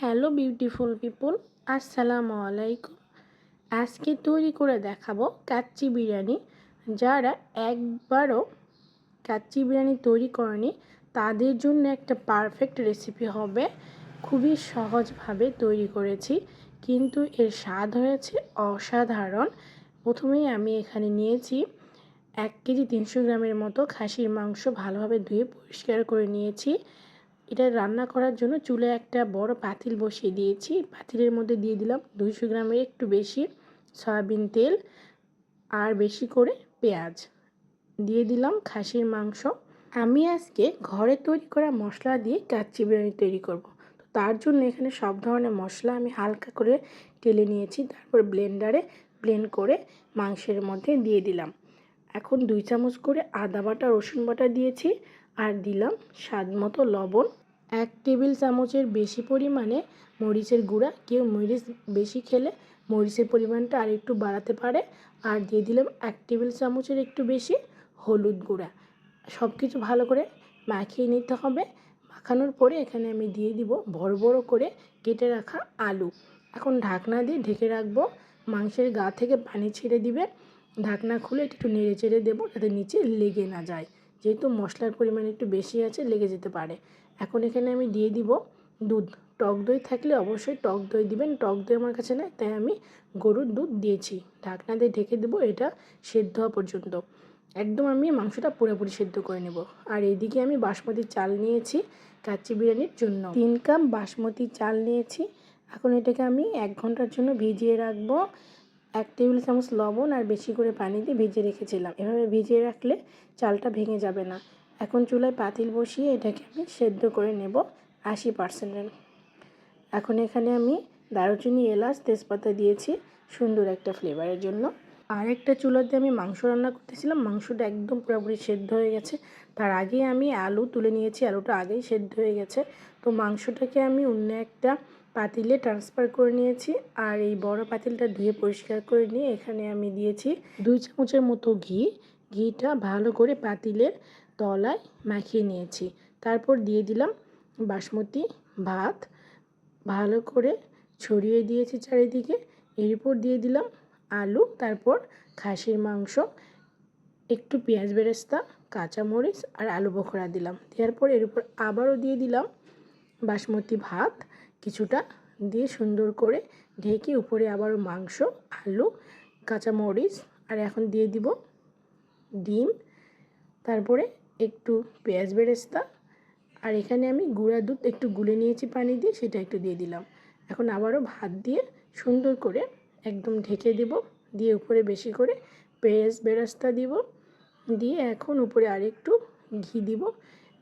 Hello beautiful people, আসসালামু আলাইকুম। আজকে তৈরি করে দেখাবো কাচ্চি বিরিয়ানি। যারা একবারও কাচ্চি বিরিয়ানি তৈরি করেনি, তাদের জন্য একটা পারফেক্ট রেসিপি হবে। খুবই সহজভাবে তৈরি করেছি, কিন্তু এর স্বাদ হয়েছে অসাধারণ। প্রথমেই আমি এখানে নিয়েছি এক কেজি তিনশো গ্রামের মতো খাসির মাংস ভালোভাবে ধুয়ে পরিষ্কার করে নিয়েছি। এটা রান্না করার জন্য চুলে একটা বড় পাতিল বসিয়ে দিয়েছি। পাতিলের মধ্যে দিয়ে দিলাম দুইশো গ্রামের একটু বেশি সয়াবিন তেল আর বেশি করে পেঁয়াজ। দিয়ে দিলাম খাসির মাংস। আমি আজকে ঘরে তৈরি করা মশলা দিয়ে কাচ্চি বিরিয়ানি তৈরি করব। তো তার জন্য এখানে সব ধরনের মশলা আমি হালকা করে টেলে নিয়েছি। তারপর ব্লেন্ডারে ব্লেন্ড করে মাংসের মধ্যে দিয়ে দিলাম। এখন দুই চামচ করে আদা বাটা, রসুন বাটা দিয়েছি আর দিলাম স্বাদ মতো লবণ। এক টেবিল চামচের বেশি পরিমাণে মরিচের গুঁড়া। কেউ মরিচ বেশি খেলে মরিচের পরিমাণটা আর একটু বাড়াতে পারে। আর দিয়ে দিলাম এক টেবিল চামচের একটু বেশি হলুদ গুঁড়া। সব কিছু ভালো করে মাখিয়ে নিতে হবে। মাখানোর পরে এখানে আমি দিয়ে দিব বড় বড় করে কেটে রাখা আলু। এখন ঢাকনা দিয়ে ঢেকে রাখব। মাংসের গা থেকে পানি ছেড়ে দিবে। ঢাকনা খুলে একটু নেড়ে চেড়ে দেবো যাতে নিচে লেগে না যায়। যেহেতু মশলার পরিমাণ একটু বেশি আছে, লেগে যেতে পারে। এখন এখানে আমি দিয়ে দিব দুধ। টক দই থাকলে অবশ্যই টক দই দিবেন। টক দই আমার কাছে নেই, তাই আমি গরুর দুধ দিয়েছি। ঢাকনা দিয়ে ঢেকে দেবো, এটা সেদ্ধ হওয়া পর্যন্ত। একদম আমি মাংসটা পুরোপুরি সেদ্ধ করে নেব। আর এদিকে আমি বাসমতি চাল নিয়েছি কাচ্চি বিরিয়ানির জন্য। তিন কাপ বাসমতি চাল নিয়েছি। এখন এটাকে আমি এক ঘণ্টার জন্য ভিজিয়ে রাখব। এক টেবিল চামচ লবণ আর বেশি করে পানি দিয়ে ভিজিয়ে রেখেছিলাম। এভাবে ভিজিয়ে রাখলে চালটা ভেঙে যাবে না। এখন চুলায় পাতিল বসিয়ে এটাকে আমি সেদ্ধ করে নেব আশি পার্সেন্টের এখন এখানে আমি দারুচিনি, এলাচ, তেজপাতা দিয়েছি সুন্দর একটা ফ্লেভারের জন্য। আর একটা চুলাতে আমি মাংস রান্না করতেছিলাম। মাংসটা একদম পুরোপুরি সেদ্ধ হয়ে গেছে। তার আগে আমি আলু তুলে নিয়েছি। আলুটা আগেই সেদ্ধ হয়ে গেছে। তো মাংসটাকে আমি অন্য একটা পাতিলে ট্রান্সফার করে নিয়েছি আর এই বড় পাতিলটা ধুয়ে পরিষ্কার করে নিয়ে এখানে আমি দিয়েছি দুই চামচের মতো ঘি। ঘিটা ভালো করে পাতিলের তলায় মাখিয়ে নিয়েছি। তারপর দিয়ে দিলাম বাসমতি ভাত। ভালো করে ছড়িয়ে দিয়েছি চারিদিকে। এরপর দিয়ে দিলাম আলু, তারপর খাসির মাংস, একটু পেঁয়াজ বেরেস্তা, কাঁচামরিচ আর আলু বোখরা দিলাম। দেওয়ার পর এর উপর আবারও দিয়ে দিলাম বাসমতি ভাত। কিছুটা দিয়ে সুন্দর করে ঢেকে উপরে আবারও মাংস, আলু, কাঁচামরিচ, আর এখন দিয়ে দিব ডিম, তারপরে একটু পেঁয়াজ বেরেস্তা, আর এখানে আমি গুঁড়া দুধ একটু গুলে নিয়েছি পানি দিয়ে, সেটা একটু দিয়ে দিলাম। এখন আবারও ভাত দিয়ে সুন্দর করে একদম ঢেকে দেব, দিয়ে উপরে বেশি করে পেঁয়াজ বেরেস্তা দিব, দিয়ে এখন উপরে আরেকটু ঘি দিব,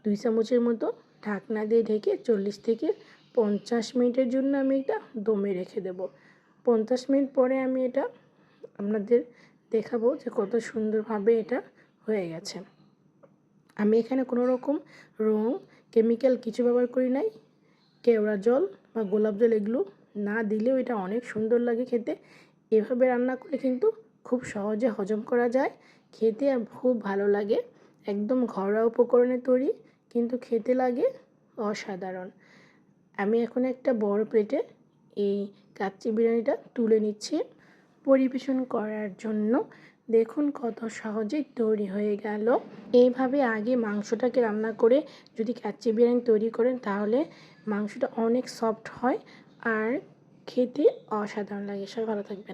দুই চামচের মতো ঢাকনা দিয়ে ঢেকে চল্লিশ থেকে পঞ্চাশ মিনিটের জন্য আমি এটা দমে রেখে দেব। পঞ্চাশ মিনিট পরে আমি এটা আপনাদের দেখাবো যে কত সুন্দরভাবে এটা হয়ে গেছে। আমি এখানে কোনো রকম রং, কেমিক্যাল কিছু ব্যবহার করি নাই। কেওড়া জল বা গোলাপ জল এগুলো না দিলেও এটা অনেক সুন্দর লাগে খেতে। এভাবে রান্না করে কিন্তু খুব সহজে হজম করা যায়। খেতে খুব ভালো লাগে। একদম ঘরোয়া উপকরণে তৈরি, কিন্তু খেতে লাগে অসাধারণ। আমি এখন একটা বড় প্লেটে এই কাচ্চি বিরিয়ানিটা তুলে নিচ্ছি পরিবেশন করার জন্য। দেখুন কত সহজেই তৈরি হয়ে গেল। এইভাবে আগে মাংসটাকে রান্না করে যদি কাচ্চি বিরিয়ানি তৈরি করেন তাহলে মাংসটা অনেক সফট হয় আর খেতে অসাধারণ লাগে। সবাই ভালো থাকবেন।